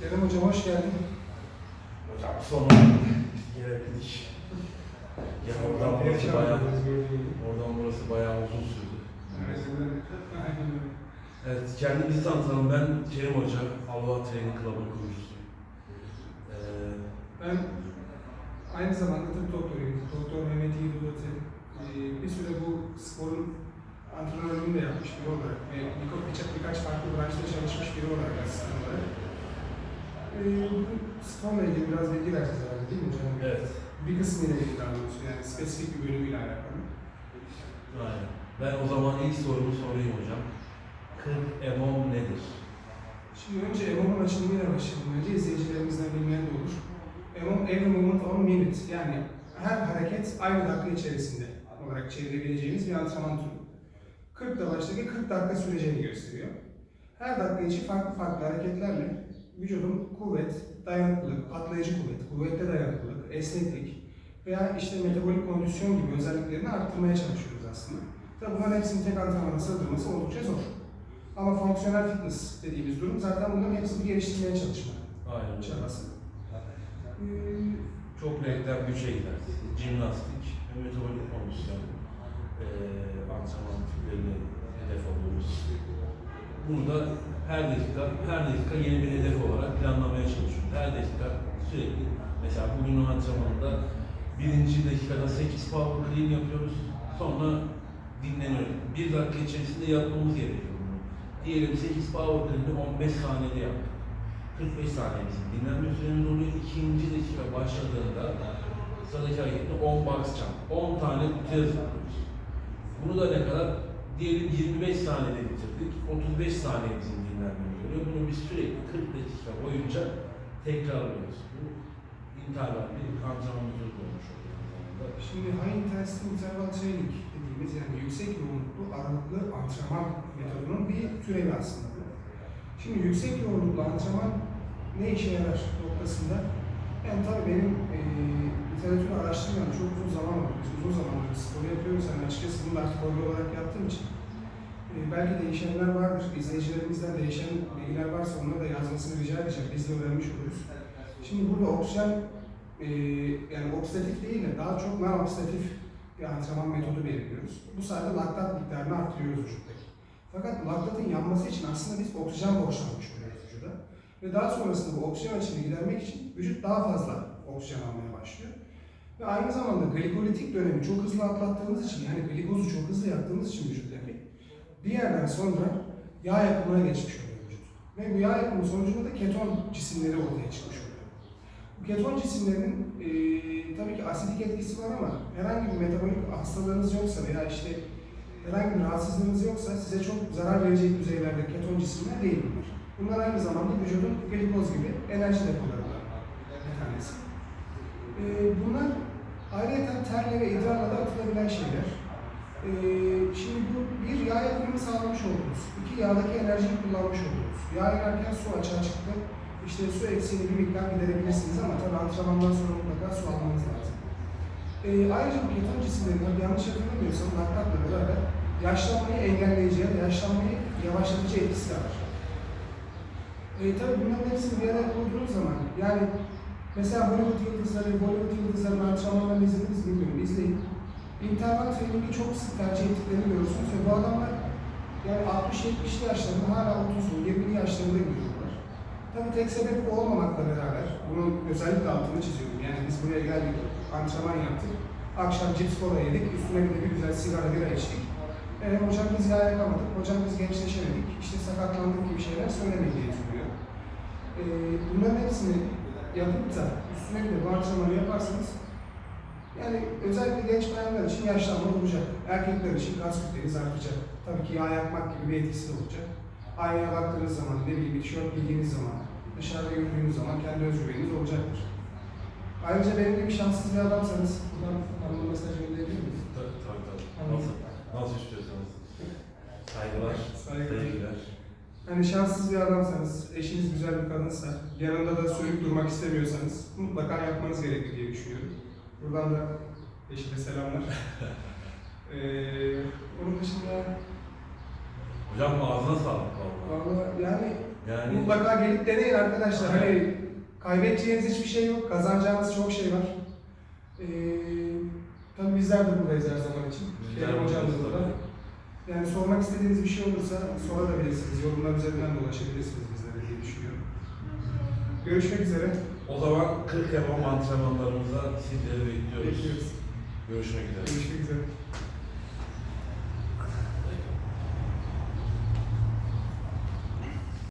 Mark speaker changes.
Speaker 1: Kerem Hocam hoş geldin.
Speaker 2: Hocam sonra gelebildik. Ya oradan burası bayağı, oradan burası bayağı uzun sürdü. Evet, kendimizi tanıtalım. Ben Kerim Hoca, Alva Training Club'ın kurucusuyum. Ee,
Speaker 1: Ben aynı zamanda tıp doktoruyum. Doktor Mehmet Yiğit Ulatı. Ee, bir süre bu sporun antrenörlüğünü de yapmış biri olarak ve birkaç, birkaç, farklı branşta çalışmış biri olarak asistan Ee, bu sporla ilgili biraz bilgi vereceğiz herhalde değil mi hocam?
Speaker 2: evet,
Speaker 1: Bir kısmıyla ilgili daha doğrusu yani spesifik bir bölümüyle alakalı.
Speaker 2: aynen. Ben o zaman ilk sorumu sorayım hocam. 40 EMOM nedir?
Speaker 1: Şimdi önce EMOM'un açılımıyla başlayalım. Önce izleyicilerimizden bilmeyen de olur. EMOM, every moment on minute. Yani her hareket aynı dakika içerisinde olarak çevirebileceğimiz bir antrenman türü. 40 da baştaki 40 dakika süreceğini gösteriyor. Her dakika için farklı farklı hareketlerle vücudun kuvvet, dayanıklılık, patlayıcı kuvvet, kuvvette dayanıklılık, esneklik veya işte metabolik kondisyon gibi özelliklerini arttırmaya çalışıyoruz aslında. Tabi bunların hepsini tek antrenmana sığdırması oldukça zor. Ama fonksiyonel fitness dediğimiz durum zaten bunların hepsini geliştirmeye çalışma
Speaker 2: Aynen
Speaker 1: çabası.
Speaker 2: Çok renkler güçe gider. Jimnastik ve metabolik kondisyon ee, antrenman tiplerini hedef alıyoruz. Bunu da her dakika, her dakika yeni bir hedef olarak planlamaya çalışıyoruz. Her dakika sürekli, mesela bugünün antrenmanında birinci dakikada 8 power clean yapıyoruz. Sonra dinleniyoruz. Bir dakika içerisinde yapmamız gerekiyor bunu. Diyelim 8 power clean'i 15 saniyede yaptık. 45 saniye bizim dinlenme süremiz oluyor. İkinci dakika başladığında sıradaki harekette 10 box jump, 10 tane kutuya zıplıyoruz. Bunu da ne kadar? Diyelim 25 saniyede bitirdik. 35 saniye bizim dinlenmemiz oluyor. Bunu biz sürekli 40 dakika boyunca tekrarlıyoruz. Bu interval bir antrenman metodu olmuş oluyor.
Speaker 1: Şimdi high intensity interval training dediğimiz yani yüksek yoğunluklu aralıklı antrenman metodunun bir türevi aslında. Şimdi yüksek yoğunluklu antrenman ne işe yarar noktasında yani tabii benim e, literatürü araştırmayan çok uzun zaman oldu. Biz uzun zamandır spor yapıyoruz. Yani bunu da hobi olarak yaptığım için e, belki değişenler vardır. İzleyicilerimizden değişen bilgiler varsa onları da yazmasını rica edeceğim. Biz de öğrenmiş oluruz. Şimdi burada oksijen e, yani oksidatif değil de daha çok non-oksidatif bir antrenman metodu belirliyoruz. Bu sayede laktat miktarını arttırıyoruz vücuttaki. Fakat laktatın yanması için aslında biz oksijen borçlanmış oluyoruz vücuda. Ve daha sonrasında bu oksijen açığını gidermek için vücut daha fazla oksijen almaya başlıyor. Ve aynı zamanda glikolitik dönemi çok hızlı atlattığımız için yani glikozu çok hızlı yaktığımız için vücuttaki bir yerden sonra yağ yakımına geçmiş oluyor vücut. Ve bu yağ yakımı sonucunda da keton cisimleri ortaya çıkmış oluyor. Bu keton cisimlerinin eee tabii ki asidik etkisi var ama herhangi bir metabolik hastalığınız yoksa veya işte herhangi bir rahatsızlığınız yoksa size çok zarar verecek düzeylerde keton cisimler değil bunlar. Bunlar aynı zamanda vücudun glikoz gibi enerji depolarından bir tanesi. Eee bunlar ayrıca terle ve idrarla da atılabilen şeyler. Eee şimdi bu bir yağ yakımını sağlamış oldunuz. İki yağdaki enerjiyi kullanmış oldunuz. Yağ yanarken su açığa çıktı. İşte su eksiğini bir miktar giderebilirsiniz ama tabii antrenmandan sonra mutlaka su almanız lazım. Ee, ayrıca bu keton cisimlerin yanlış hatırlamıyorsam laktatla beraber yaşlanmayı engelleyici yaşlanmayı yavaşlatıcı etkisi de var. Ee, tabii bunların hepsini bir araya koyduğunuz zaman yani mesela Hollywood yıldızları, Bollywood yıldızlarının antrenmanlarını izlediniz mi bilmiyorum, izleyin. İnterval trainingi çok sık tercih ettiklerini görürsünüz ve bu adamlar yani 60-70'li yaşlarında hala 30'lu, 20'li yaşlarında gidiyorlar. Tabii tek sebep bu olmamakla beraber, bunun özellikle altını çiziyorum. Yani biz buraya geldik, antrenman yaptık. Akşam cips kola yedik, üstüne bir de bir güzel sigara bira içtik. E, hocam biz yağ yakamadık, hocam biz gençleşemedik, işte sakatlandık gibi şeyler söylemeyin diye düşünüyor. E, bunların hepsini yapıp da üstüne bir de antrenmanı yaparsanız yani özellikle genç bayanlar için yaşlanma olacak. Erkekler için kas kütleniz artacak. Tabii ki yağ yakmak gibi bir etkisi de olacak. Aynaya baktığınız zaman, ne bileyim bir tişört giydiğiniz zaman, dışarıda yürüdüğünüz zaman kendi özgüveniniz olacaktır. Ayrıca benim gibi şanssız bir adamsanız, buradan bana bu mesajı gönderebilir miyiz? Şanssız bir adamsanız, eşiniz güzel bir kadınsa, yanında da sönük durmak istemiyorsanız mutlaka yapmanız gerekir diye düşünüyorum. Buradan da eşime selamlar. ee, onun dışında
Speaker 2: Hocam ağzına sağlık vallahi.
Speaker 1: Valla yani
Speaker 2: Yani
Speaker 1: Mutlaka gelip deneyin arkadaşlar. Hani kaybedeceğiniz hiçbir şey yok, kazanacağınız çok şey var. Ee, tabii bizler de buradayız her zaman için. Kerim hocam da burada. Yani sormak istediğiniz bir şey olursa sorabilirsiniz. Yorumlar üzerinden de ulaşabilirsiniz bizlere diye düşünüyorum. Görüşmek üzere.
Speaker 2: O zaman 40 yapım antrenmanlarımıza sizleri bekliyoruz.
Speaker 1: Bekliyoruz.
Speaker 2: Görüşmek üzere.
Speaker 1: Görüşmek üzere.